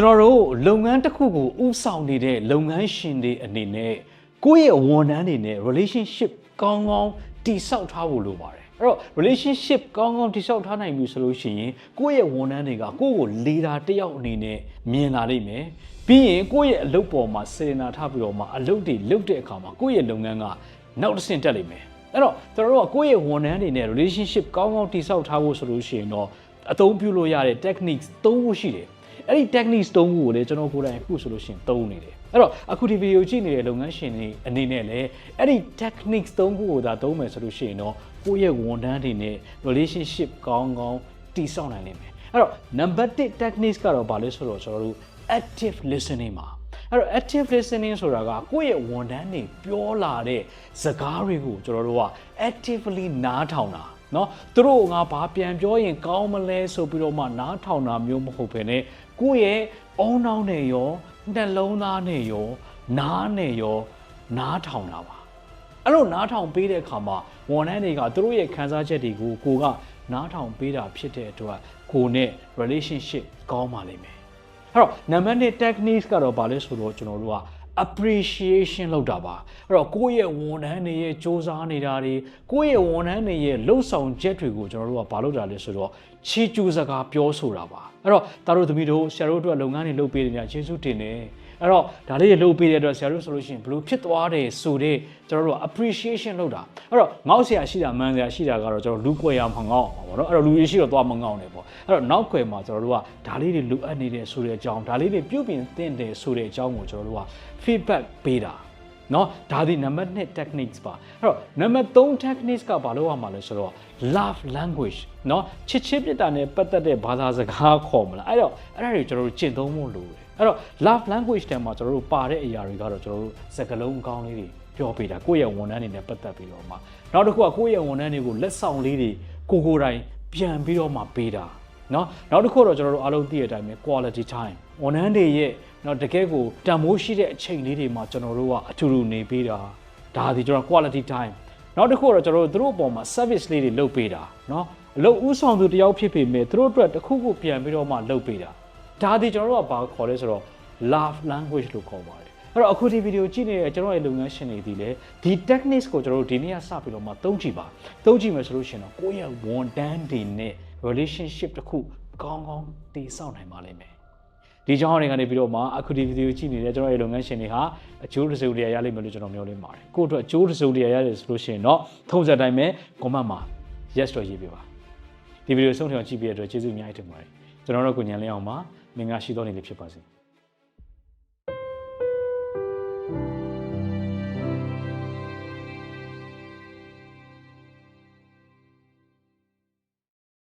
ကျွန်တော်တို့လုပ်ငန်းတစ်ခုကိုဥဆောင်နေတဲ့လုပ်ငန်းရှင်တွေအနေနဲ့ကိုယ့်ရဲ့ဝန်ထမ်းတွေနဲ့ relationship ကောင်းကောင်းတည်ဆောက်ထားဖို့လိုပါတယ်အဲ့တော့ relationship ကောင်းကောင်းတည်ဆောက်ထားနိုင်ပြီဆိုလို့ရှိရင်ကိုယ့်ရဲ့ဝန်ထမ်းတွေကကိုယ့်ကို leader တစ်ယောက်အနေနဲ့မြင်လာနိုင်မယ်ပြီးရင်ကိုယ့်ရဲ့အလုပ်ပေါ်မှာစေနာထားပြီးတော့မှအလုပ်တွေလုပ်တဲ့အခါမှာကိုယ့်ရဲ့လုပ်ငန်းကနောက်တစ်ဆင့်တက်လိမ့်မယ်အဲ့တော့ကျွန်တော်တို့ကကိုယ့်ရဲ့ဝန်ထမ်းတွေနဲ့ relationship ကောင်းကောင်းတည်ဆောက်ထားဖို့ဆိုလို့ရှိရင်တော့အသုံးပြုလို့ရတဲ့ techniques ၃ခုရှိတယ် အဲ့ဒီ techniques သုံးခုကိုလည်းကျွန်တော်ကိုယ်တိုင်အခုဆိုလို့ရှိရင်သုံးနေတယ်အဲ့တော့အခုဒီဗီဒီယိုကြည့်နေတဲ့လုပ်ငန်းရှင်တွေအနေနဲ့လည်းအဲ့ဒီ techniques သုံးခုကိုသာသုံးမယ်ဆိုလို့ရှိရင်တော့ကိုယ့်ရဲ့ဝန်ထမ်းတွေနဲ့ relationship ကောင်းကောင်းတည်ဆောက်နိုင်လိမ့်မယ်အဲ့တော့ number 1 techniques ကတော့ဗာလဲဆိုတော့ကျွန်တော်တို့ active listening ပါအဲ့တော့ active listening ဆိုတာကကိုယ့်ရဲ့ဝန်ထမ်းတွေပြောလာတဲ့စကားတွေကိုကျွန်တော်တို့က actively နားထောင်တာ နော်သူတို့ငါဘာပြန်ပြောရင်ကောင်းမလဲဆိုပြီးတော့မှနားထောင်တာမျိုးမဟုတ်ဘဲနဲ့ကိုယ့်ရဲ့အုံနောက်နဲ့ရောနှလုံးသားနဲ့ရောနားနဲ့ရောနားထောင်တာပါအဲ့လိုနားထောင်ပေးတဲ့အခါမှာဝန်ထမ်းတွေကသူတို့ရဲ့ခံစားချက်တွေကိုကိုကနားထောင်ပေးတာဖြစ်တဲ့အတွက်ကိုနဲ့ relationship ကောင်းပါလိမ့်မယ်အဲ့တော့ number 1 technique ကတော့ဘာလဲဆိုတော့ကျွန်တော်တို့က appreciation လုပ်တာပါအဲ့တော့ကိုယ့်ရဲ့ဝန်ထမ်းတွေရဲ့စ조사နေတာတွေကိုယ့်ရဲ့ဝန်ထမ်းတွေရဲ့လှုပ်ဆောင်ချက်တွေကိုကျွန်တော်တို့ကဘာလုပ်တာလဲဆိုတော့ချီကျူးစကားပြောဆိုတာပါအဲ့တော့တာတို့သမီးတို့ဆရာတို့အတွက်လုပ်ငန်းတွေလုပ်ပေးနေတာကျေးဇူးတင်တယ်အဲ့တော့ဒါလေးတွေလုပ်ပေးတဲ့အတွက်ဆရာတို့ဆိုလို့ရှိရင်ဘလို့ဖြစ်သွားတယ်ဆိုတဲ့ကျွန်တော်တို့က appreciation လုပ်တာအဲ့တော့ငေါ့ဆရာရှိတာမှန်ဆရာရှိတာကတော့ကျွန်တော်လူကွယ်ရမှာငေါ့အောင်ပါဗောနော်အဲ့တော့လူရရှိတော့သွားမငေါ့နဲ့ပေါ့အဲ့တော့နောက်ခွယ်မှာကျွန်တော်တို့ကဒါလေးတွေလိုအပ်နေတဲ့ဆိုတဲ့အကြောင်းဒါလေးတွေပြုပြင်သင့်တယ်ဆိုတဲ့အကြောင်းကိုကျွန်တော်တို့က feedback ပေးတာ เนาะဒါဒီနံပါတ်1 techniques ပါအဲ့တော့နံပါတ်3 techniques ကဘာလို့ရမှာလဲဆိုတော့ love language เนาะချစ်ချင်းပြတာနဲ့ပတ်သက်တဲ့ဘာသာစကားခေါ်မလားအဲ့တော့အဲ့ဒါတွေကျွန်တော်တို့ကျင့်သုံးဖို့လိုတယ်အဲ့တော့ love language တဲမှာကျွန်တော်တို့ပါတဲ့အရာတွေကတော့ကျွန်တော်တို့စကားလုံးအကောင်းလေးတွေပြောပေးတာကိုယ့်ရဲ့ဝန်ထမ်းတွေနဲ့ပတ်သက်ပြီးတော့မှနောက်တစ်ခုကကိုယ့်ရဲ့ဝန်ထမ်းတွေကိုလက်ဆောင်လေးတွေကိုကိုယ်တိုင်ပြန်ပြီးတော့မှပေးတာ เนาะနောက်တစ်ခုတော့ကျွန်တော်တို့အားလုံးသိတဲ့အတိုင်းပဲ quality time ဝန်ထမ်းတွေရဲ့တော့တကယ်ကိုတန်မိုးရှိတဲ့အချိန်လေးတွေမှာကျွန်တော်တို့ကအထူးထူနေပေးတာဒါဒီကျွန်တော် quality time နောက်တစ်ခုကတော့ကျွန်တော်တို့သူတို့အပေါ်မှာ service လေးတွေလုပ်ပေးတာเนาะအလုပ်ဥဆောင်သူတယောက်ဖြစ်ပေမဲ့သူတို့အတွက်တစ်ခုခုပြန်ပြီးတော့မှလုပ်ပေးတာဒါဒီကျွန်တော်တို့ကဘာခေါ်လဲဆိုတော့ love language လို့ခေါ်ပါတယ်အဲ့တော့အခုဒီဗီဒီယိုကြည့်နေတဲ့ကျွန်တော်ရဲ့လုပ်ငန်းရှင်တွေဒီလေဒီ techniques ကိုကျွန်တော်တို့ဒီနေ့ကစပြီးတော့မှသုံးကြည့်ပါသုံးကြည့်မယ်ဆိုလို့ရှိရင်တော့ကိုယ့်ရဲ့ဝန်တန်းတွေနဲ့ relationship တစ်ခုကောင်းကောင်းတည်ဆောက်နိုင်ပါလိမ့်မယ်ဒီကြောင်းတွေကနေပြီးတော့မှအခုဒီဗီဒီယိုကြည့်နေတဲ့ကျွန်တော်ရဲ့လုပ်ငန်းရှင်တွေဟာအကျိုးတစုံတရာရလိမ့်မယ်လို့ကျွန်တော်မျှော်လင့်ပါတယ်ကိုယ့်အတွက်အကျိုးတစုံတရာရတယ်ဆိုလို့ရှိရင်တော့ထုံးစံတိုင်းပဲ comment မှာ yes တော့ရေးပေးပါဒီဗီဒီယိုဆုံးထအောင်ကြည့်ပြီးတဲ့အတွက်ကျေးဇူးအများကြီးတင်ပါတယ်ကျွန်တော်တို့ကိုညံလင်းအောင်ပါမင်္ဂလာရှိသောနေ့လေးဖြစ်ပါစေ